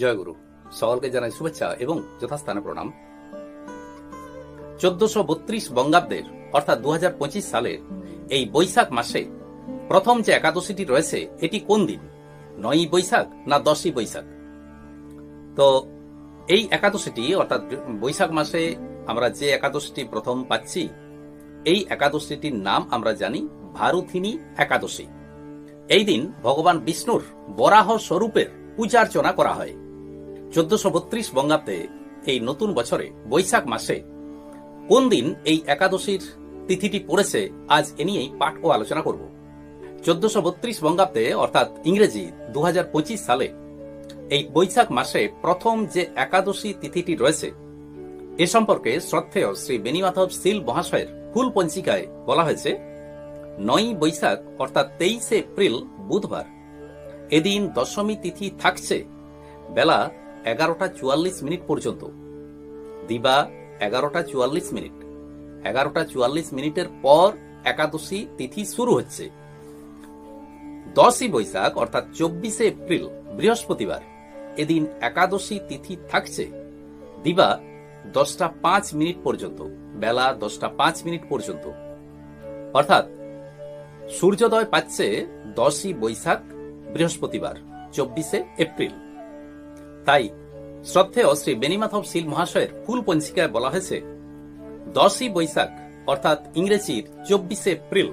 জয়গুরু সকলকে জানাই শুভেচ্ছা এবং যথাস্থানে প্রণাম। চোদ্দশো বত্রিশ বঙ্গাব্দের, অর্থাৎ দু সালের এই বৈশাখ মাসে প্রথম যে একাদশীটি রয়েছে, এটি কোন দিন? নয়ই বৈশাখ না দশই বৈশাখ? তো এই একাদশীটি, অর্থাৎ বৈশাখ মাসে আমরা যে একাদশীটি প্রথম পাচ্ছি, এই একাদশীটির নাম আমরা জানি ভারুথিনী একাদশী। এই দিন ভগবান বিষ্ণুর বরাহ স্বরূপের পূজার্চনা করা হয়। চোদ্দশো বত্রিশ বঙ্গাব্দে এই নতুন বছরে, বৈশাখ মাসে, কোন দিন এই একাদশীর তিথিটি পড়েছে আজ এ নিয়েই পাঠ ও আলোচনা করব। চোদ্দশো বত্রিশ বঙ্গাব্দে, অর্থাৎ ইংরেজি, দুহাজার পঁচিশ সালে, এই বৈশাখ মাসে প্রথম যে একাদশী তিথিটি রয়েছে, এ সম্পর্কে শ্রদ্ধেয় শ্রী বেনিমাধব সিল মহাশয়ের ফুল পঞ্চিকায় বলা হয়েছে, নয়ই বৈশাখ, অর্থাৎ তেইশে এপ্রিল, বুধবার, এদিন দশমী তিথি থাকছে, বেলা এগারোটা চুয়াল্লিশ মিনিট পর্যন্ত। দিবা, এগারোটা চুয়াল্লিশ মিনিট। এগারোটা চুয়াল্লিশ মিনিটের পর একাদশী তিথি শুরু হচ্ছে। দশই বৈশাখ, অর্থাৎ চব্বিশে এপ্রিল, বৃহস্পতিবার, এদিন একাদশী তিথি থাকছে। দিবা, দশটা পাঁচ মিনিট পর্যন্ত, বেলা দশটা পাঁচ মিনিট পর্যন্ত। অর্থাৎ, সূর্যোদয় পাচ্ছে দশই বৈশাখ, বৃহস্পতিবার, চব্বিশে এপ্রিল। তাই শ্রদ্ধেয় শ্রী বেনিমাধব শীল মহাশয়ের ফুল পঞ্চিকায় বলা হয়েছে, দশই বৈশাখ, অর্থাৎ ইংরেজির চব্বিশে এপ্রিল,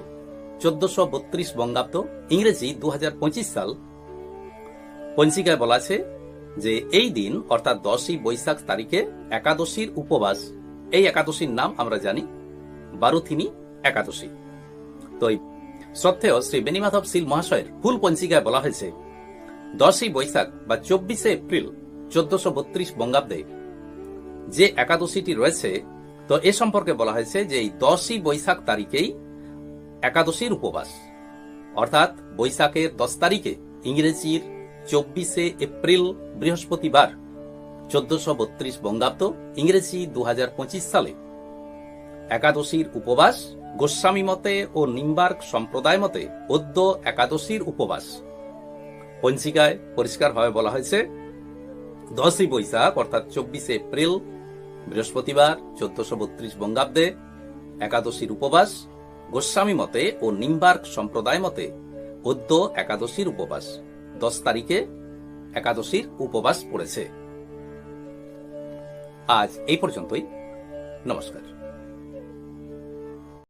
চোদ্দশো বত্রিশ বঙ্গাব্দ, ইংরেজি দু হাজার পঁচিশ সাল। পঞ্চিকায় বলা আছে যে এই দিন, অর্থাৎ দশই বৈশাখ তারিখে একাদশীর উপবাস। এই একাদশীর নাম আমরা জানি বারুথিনী একাদশী। তো এই শ্রদ্ধেয় শ্রী বেনিমাধব শীল মহাশয়ের ফুল পঞ্চিকায় বলা হয়েছে, দশই বৈশাখ বা চব্বিশে এপ্রিল চোদ্দশো বত্রিশ বঙ্গাব্দে যে একাদশীটি রয়েছে, তো এ সম্পর্কে বলা হয়েছে যে এই দশই বৈশাখ তারিখেই একাদশীর উপবাস। অর্থাৎ বৈশাখের দশ তারিখে ইংরেজির চব্বিশে এপ্রিল বৃহস্পতিবার চোদ্দশো বত্রিশ বঙ্গাব্দ ইংরেজি দু হাজার পঁচিশ সালে একাদশীর উপবাস গোস্বামী মতে ও নিম্বার্ক সম্প্রদায় মতে অদ্য একাদশীর উপবাস। পঞ্জিকায় পরিষ্কারভাবে বলা হয়েছে দশই বৈশাখ, অর্থাৎ চব্বিশে এপ্রিল, বৃহস্পতিবার, চোদ্দশো বত্রিশ বঙ্গাব্দে, একাদশীর উপবাস, গোস্বামী মতে ও নিম্বার্ক সম্প্রদায় মতে অদ্য একাদশীর উপবাস। দশ তারিখে একাদশীর উপবাস পড়েছে। আজ এই পর্যন্তই। নমস্কার।